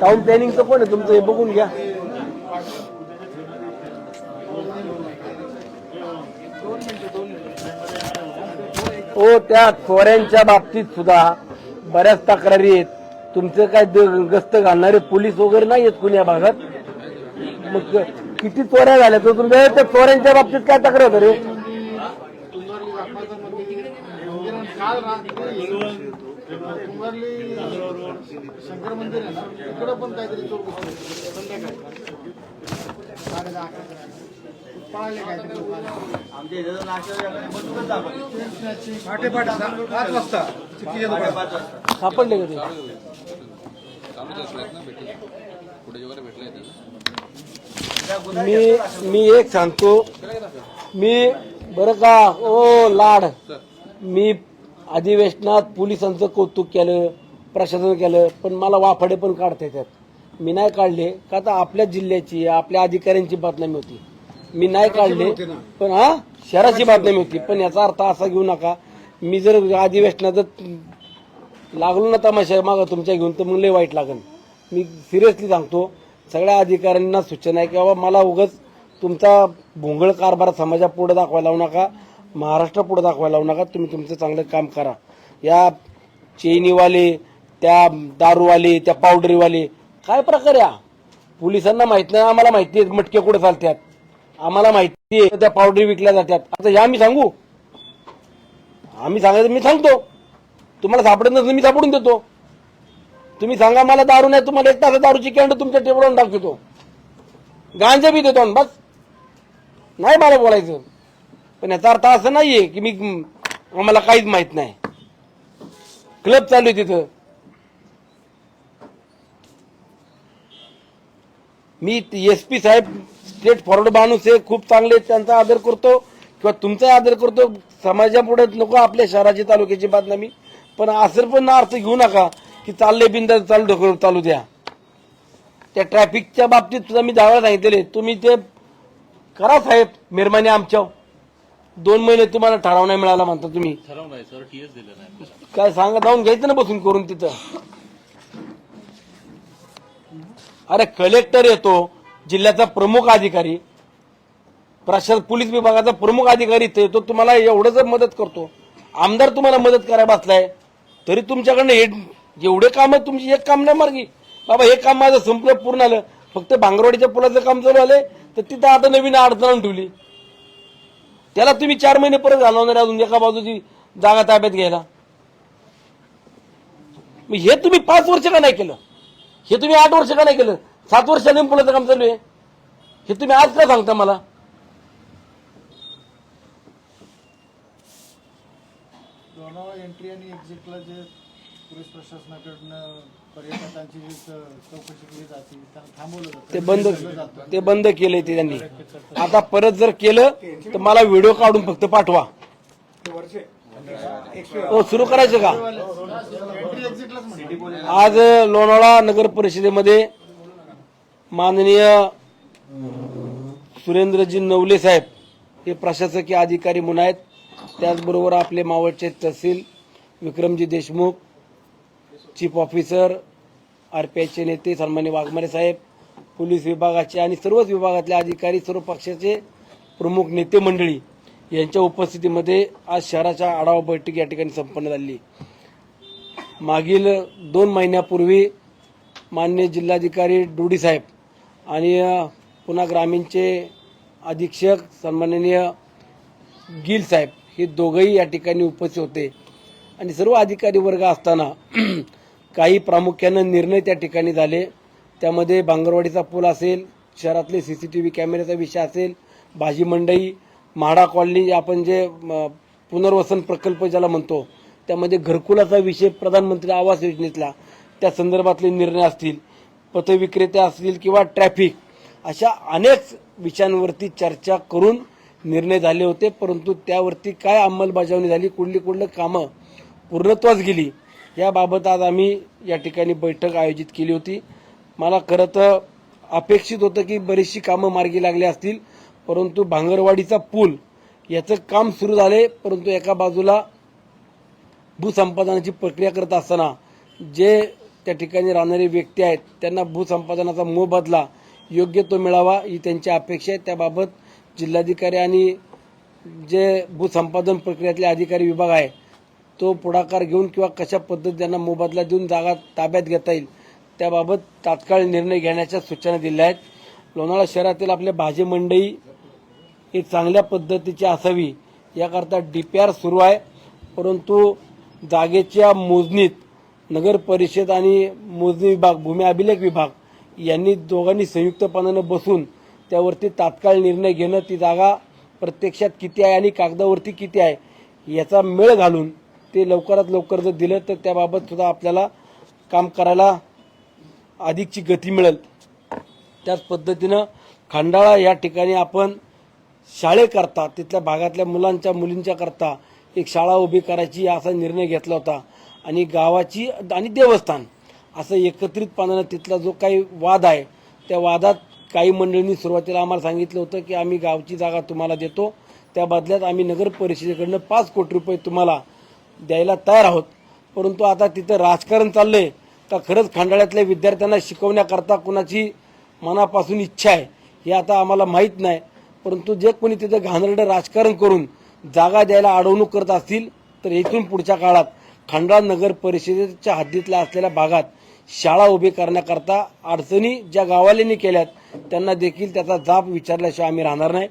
Town प्लॅनिंगचं कोण आहे तुमचं हे बघून घ्या. हो त्या चोऱ्यांच्या बाबतीत सुद्धा बऱ्याच तक्रारी आहेत. तुमचं काय गस्त घालणारे पोलीस वगैरे नाही आहेत कुण्या भागात? मग किती चोऱ्या झाल्या? तर तुमच्या त्या चोऱ्यांच्या बाबतीत काय तक्रार होतं रे? काल रात्री कुंभारली शंकर मंदिर आहे ना तिकडं पण काहीतरी चोर संध्याकाळी पहाटे पहाटे पाच वाजता सापडले का ते मी मी एक सांगतो. मी बरं का? ओ लाड. मी अधिवेशनात पोलिसांचं कौतुक केलं प्रशासन केलं पण मला वाफाडे पण काढता येतात. मी नाही काढले का आता आपल्या जिल्ह्याची आपल्या अधिकाऱ्यांची बदनामी होती. मी नाही काढले पण हा? शहराची बदनामी होती. पण याचा अर्थ असा घेऊ नका मी जर अधिवेशनात लागलो ना तमाशा मागं तुमच्या घेऊन तर मग लय वाईट लागेल मी सिरियसली सांगतो सगळ्या अधिकाऱ्यांना सूचना आहे की बाबा मला उगाच तुमचा भोंगळ कारभार समाजा पुढे दाखवायला लावू नका महाराष्ट्र पुढे दाखवायला लावू नका तुम्ही तुमचं चांगलं काम करा. या चेनीवाले त्या दारूवाले त्या पावडरीवाले काय प्रकार या पोलिसांना माहीत नाही आम्हाला माहिती आहे मटके कुठे चालतात आम्हाला माहिती आहे त्या पावडरी विकल्या जातात आता या मी सांगू? आम्ही सांगायचं मी सांगतो. तुम्हाला सापडत नसलं मी सापडून देतो. तुम्ही सांगा मला दारू नाही तुम्हाला एक तास दारूची कॅन्ड तुमच्या टेबलवर दाखवतो गांजा बी देतो बस. नाही मला बोलायचं. पण याचा अर्थ असं नाहीये की मी आम्हाला काहीच माहीत नाही. क्लब चालू आहे तिथं. मी एस पी साहेब स्टेट फॉरवर्ड माणूस आहे खूप चांगले त्यांचा आदर करतो किंवा तुमचा आदर करतो. समाजापुढे नको आपल्या शहराची तालुक्याची मी. पण असं पण अर्थ घेऊ नका की चालले बिंदा चालू ढकलून चालू द्या. त्या ट्रॅफिकच्या बाबतीत सुद्धा मी दहा सांगितलेले. तुम्ही ते करा साहेब मेहरबानी आमच्या दोन महिने तुम्हाला ठराव नाही मिळाला म्हणता तुम्ही. ठरव नाही सर टीएस दिलं नाही काय सांगा जाऊन घ्यायचं ना बसून करून तिथं. अरे कलेक्टर येतो जिल्ह्याचा प्रमुख अधिकारी. प्रशासन पोलीस विभागाचा प्रमुख अधिकारी इथे येतो तुम्हाला एवढं जर मदत करतो. आमदार तुम्हाला मदत करायला बसलाय तरी तुमच्याकडनं हे एवढे काम आहे तुमची एक काम नाही मार्गी. बाबा हे काम माझं संपलं पूर्ण आलं फक्त भांगरवाडीच्या पुलाचं काम चालू आलंय तर तिथं आता नवीन अडचण आणून ठेवली. त्याला तुम्ही चार महिने परत घालवणार अजून एका बाजूची जागा ताब्यात घ्यायला. मग हे तुम्ही पाच वर्ष का नाही केलं? हे तुम्ही आठ वर्ष का नाही केलं? सात वर्ष पुण्याचं काम चालू आहे. हे तुम्ही आज का सांगता मला? लोणावळा एंट्री आणि एक्झिटला जे पोलीस प्रशासनाकडनं पर्यटकांची जी चौकशी केली जाते त्यांना थांबवलं जातं. ते बंद ते बंद केलंय ते त्यांनी. आता परत जर केलं तर मला व्हिडिओ काढून फक्त पाठवा. हो सुरू करायचं का? एंट्री एक्झिटलाच म्हणतात आज लोणावळा नगर परिषदेमध्ये माननीय सुरेंद्रजी नवले साहेब हे प्रशासकीय अधिकारी म्हणून आहेत. त्याचबरोबर आपले मावळचे तहसील Vikramji Deshmukh chief officer R P आयचे नेते सन्मान्य वाघमारे साहेब पोलीस विभागाचे आणि सर्वच विभागातले अधिकारी सर्व पक्षाचे प्रमुख नेते मंडळी यांच्या उपस्थितीमध्ये आज शहराच्या आढावा बैठक या ठिकाणी संपन्न झाली. मागील दोन महिन्यापूर्वी मान्य जिल्हाधिकारी डोडी साहेब आणि पुन्हा ग्रामीणचे अधीक्षक सन्माननीय गिल साहेब हे दोघंही या ठिकाणी उपस्थित होते. आणि सर्व अधिकारी वर्ग असताना काही प्रामुख्यानं निर्णय त्या ठिकाणी झाले. त्यामध्ये बांगरवाडीचा पूल असेल शहरातले सी सी टी व्ही कॅमेऱ्याचा विषय असेल भाजी मंडई म्हाडा कॉलनी आपण जे पुनर्वसन प्रकल्प ज्याला म्हणतो त्यामध्ये घरकुलाचा विषय प्रधानमंत्री आवास योजनेतला त्या संदर्भातले निर्णय असतील पथविक्रेते असतील किंवा ट्रॅफिक अशा अनेक विषयांवरती चर्चा करून निर्णय झाले होते परंतु त्यावरती काय अंमलबजावणी झाली कुठली कुठलं कामं पूर्णत्वास गेली याबाबत आज आम्ही या ठिकाणी बैठक आयोजित केली होती. मला खरं तर अपेक्षित होतं की बरीचशी कामं मार्गी लागली असतील परंतु भांगरवाडीचा पूल याचं काम सुरू झाले परंतु एका बाजूला भूसंपादनाची प्रक्रिया करत असताना जे त्या ठिकाणी राहणारे व्यक्ती आहेत त्यांना भूसंपादनाचा मोबदला योग्य तो मिळावा ही त्यांची अपेक्षा आहे. त्याबाबत जिल्हाधिकारी आणि जे भूसंपादन प्रक्रियेतले अधिकारी विभाग आहे तो पुढाकार घेऊन किंवा कशा पद्धतीने त्यांना मोबदला देऊन जागा ताब्यात घेता येईल त्याबाबत तात्काळ निर्णय घेण्याच्या सूचना दिल्या आहेत. लोणावळा शहरातील आपले भाजी मंडई ही चांगल्या पद्धतीची असावी याकरता डीपीआर सुरू आहे. परंतु जागेच्या मोजणीत नगर परिषद आणि मोजणी विभाग भूमी अभिलेख विभाग यांनी दोघांनी संयुक्तपणानं बसून त्यावरती तात्काळ निर्णय घेणं ती जागा प्रत्यक्षात किती आहे आणि कागदावरती किती आहे याचा मेळ घालून ते लवकरात लवकर जर दिलं तर त्याबाबत सुद्धा आपल्याला काम करायला अधिकची गती मिळेल. त्याच पद्धतीनं खंडाळा या ठिकाणी आपण शाळेकरता तिथल्या भागातल्या मुलांच्या मुलींच्या करता एक शाळा उभी करायची असा निर्णय घेतला होता. आणि गावाची आणि देवस्थान असं एकत्रितपणानं तिथला जो काही वाद आहे त्या वादात काही मंडळींनी सुरुवातीला आम्हाला सांगितलं होतं की आम्ही गावची जागा तुम्हाला देतो. त्या बदल्यात आम्ही नगर परिषदेकडनं पाच कोटी रुपये तुम्हाला द्यायला तयार आहोत. परंतु आता तिथं राजकारण चाललंय. का खरंच खंडाळ्यातल्या विद्यार्थ्यांना शिकवण्याकरता कुणाची मनापासून इच्छा आहे हे आता आम्हाला माहीत नाही. परंतु जे कोणी तिथं घाणेरडं राजकारण करून जागा द्यायला अडवणूक करत असतील तर इथून पुढच्या काळात खंडाळा नगर परिषदेच्या हद्दीतल्या असलेल्या भागात शाळा उभी करण्याकरता अडचणी ज्या गावाल्यांनी केल्यात त्यांना देखील त्याचा जाब विचारल्याशिवाय आम्ही राहणार नाही.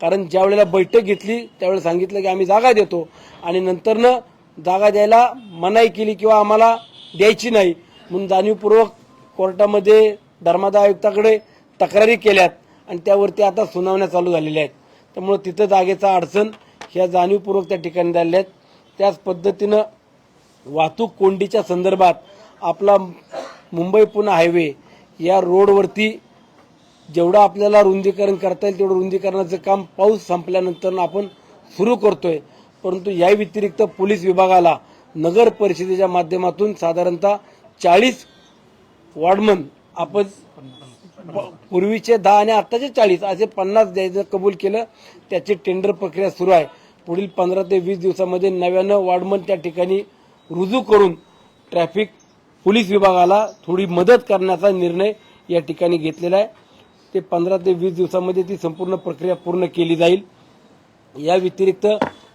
कारण ज्यावेळेला बैठक घेतली त्यावेळेला सांगितलं की आम्ही जागा देतो आणि नंतरनं जागा द्यायला मनाई केली किंवा आम्हाला द्यायची नाही. म्हणून जाणीवपूर्वक कोर्टामध्ये धर्मादाय आयुक्ताकडे तक्रारी केल्यात आणि त्यावरती आता सुनावण्या चालू झालेल्या आहेत. त्यामुळे तिथं जागेचा अडचण ह्या जाणीवपूर्वक त्या ठिकाणी झालेल्या आहेत. त्याच पद्धतीनं वाहतूक कोंडीच्या संदर्भात आपला मुंबई पुणे हायवे या रोडवरती जेवढं आपल्याला रुंदीकरण करता येईल तेवढं रुंदीकरणाचं काम पाऊस संपल्यानंतर आपण सुरू करतोय. परंतु या व्यतिरिक्त पोलीस विभागाला नगर परिषदेच्या माध्यमातून साधारणतः चाळीस वॉर्डमन आपण पूर्वीचे दहा आणि आताचे चाळीस असे पन्नास द्यायचं कबूल केलं. त्याची टेंडर प्रक्रिया सुरू आहे. पुढील पंधरा ते वीस दिवसामध्ये नव्यानं वॉर्डमन त्या ठिकाणी रुजू करून ट्रॅफिक पोलीस विभागाला थोडी मदत करण्याचा निर्णय या ठिकाणी घेतलेला आहे. ते पंधरा ते वीस दिवसामध्ये ती संपूर्ण प्रक्रिया पूर्ण केली जाईल. या व्यतिरिक्त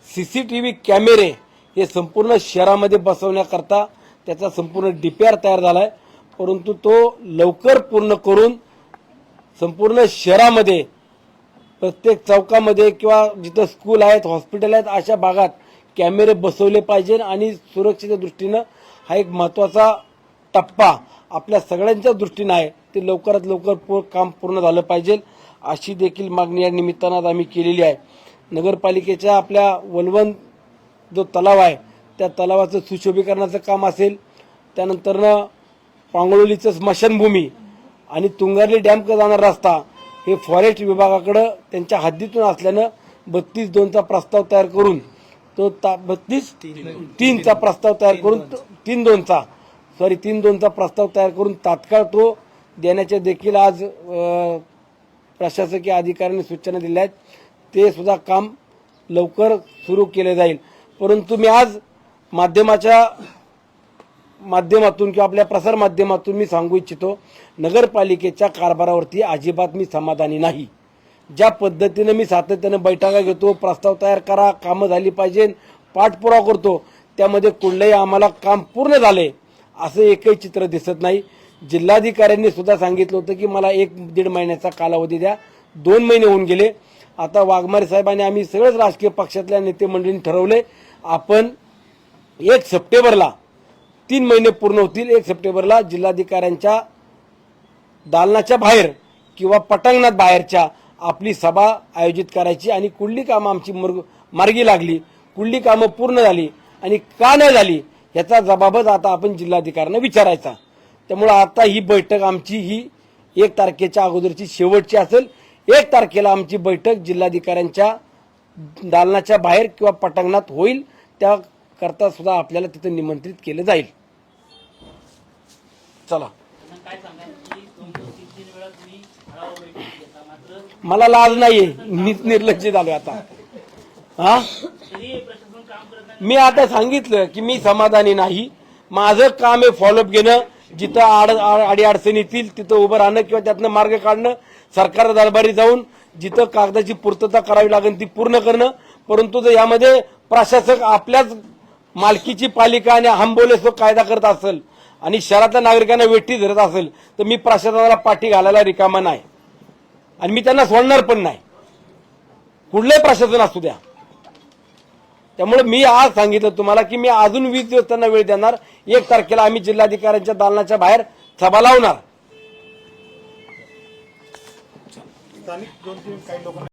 सीसीटीव्ही कॅमेरे हे संपूर्ण शहरामध्ये बसवण्याकरता त्याचा संपूर्ण डीपीआर तयार झाला आहे परंतु तो लवकर पूर्ण करून संपूर्ण शहरामध्ये प्रत्येक चौकामध्ये किंवा जिथं स्कूल आहेत हॉस्पिटल आहेत अशा भागात कॅमेरे बसवले पाहिजे आणि सुरक्षेच्या दृष्टीनं हा एक महत्त्वाचा टप्पा आपल्या सगळ्यांच्या दृष्टीनं आहे. ते लवकरात लवकर पू- काम पूर्ण झालं पाहिजे. अशी देखील मागणी या निमित्तानं आम्ही केलेली आहे. नगरपालिकेच्या आपल्या वलवण जो तलाव आहे त्या तलावाचं सुशोभीकरणाचं काम असेल. त्यानंतरनं पांगळोलीचं स्मशानभूमी आणि तुंगारली डॅमकडे जाणारा रस्ता हे फॉरेस्ट विभागाकडं त्यांच्या हद्दीतून असल्यानं बत्तीस दोनचा प्रस्ताव तयार करून तो बत्तीस? तीनचा प्रस्ताव तयार करून तीन दोनचा सॉरी तीन दोनचा प्रस्ताव तयार करून तात्काळ तो देण्याचे देखील आज प्रशासकीय अधिकाऱ्यांनी सूचना दिल्या आहेत. ते सुद्धा काम लवकर सुरू केले जाईल. परंतु मी आज माध्यमाच्या माध्यमातून किंवा आपल्या प्रसार माध्यमातून मी सांगू इच्छितो नगरपालिकेच्या कारभारावरती अजिबात मी समाधानी नाही. ज्या पद्धतीनं मी सातत्यानं बैठका घेतो प्रस्ताव तयार करा कामं झाली पाहिजे पाठपुरावा करतो त्यामध्ये कुठलंही आम्हाला काम पूर्ण झाले असं एकही चित्र दिसत नाही. जिल्हाधिकाऱ्यांनी सुद्धा सांगितलं होतं की मला एक दीड महिन्याचा कालावधी द्या दोन महिने होऊन गेले आता वाघमारे साहेबांनी आम्ही सगळेच राजकीय पक्षातल्या नेते मंडळींनी ठरवले आपण एक सप्टेंबरला तीन महिने पूर्ण होतील एक सप्टेंबरला जिल्हाधिकाऱ्यांच्या दालनाच्या बाहेर किंवा पटांगणात बाहेरच्या आपली सभा आयोजित करायची आणि कुठली कामं आमची मार्गी लागली कुठली कामं पूर्ण झाली आणि का नाही झाली याचा जबाबच आता आपण जिल्हाधिकाऱ्यांना विचारायचा. त्यामुळे आता ही बैठक आमची ही एक तारखेच्या अगोदरची शेवटची असेल. एक तारखेला आमची बैठक जिल्हाधिकाऱ्यांच्या दालनाच्या बाहेर किंवा पटांगणात होईल. त्याकरता सुद्धा आपल्याला तिथं निमंत्रित केलं जाईल. चला. मला लाज नाहीये. मीच निर्लज्ज झालोय आता. हा? मी आता सांगितलं की मी समाधानी नाही. माझं काम हे फॉलोअप घेणं. जिथं आड आडी अडचणी येतील तिथं उभं राहणं किंवा त्यातनं मार्ग काढणं. सरकार दरबारी जाऊन जिथं कागदाची पूर्तता करावी लागेल ती पूर्ण करणं परंतु जर यामध्ये प्रशासक आपल्याच मालकीची पालिका आणि आंबोलेस कायदा करत असेल आणि शहरातल्या नागरिकांना वेठी धरत असेल तर मी प्रशासनाला पाठी घालायला रिकामा नाही. आणि मी त्यांना सोडणार पण नाही. कुठलंही प्रशासन असू द्या. त्यामुळे मी आज सांगितलं तुम्हाला की मी अजून वीस दिवस त्यांना वेळ देणार. एक तारखेला आम्ही जिल्हाधिकाऱ्यांच्या दालनाच्या बाहेर सभा लावणार. स्थानिक दोन तीन काही लोकांना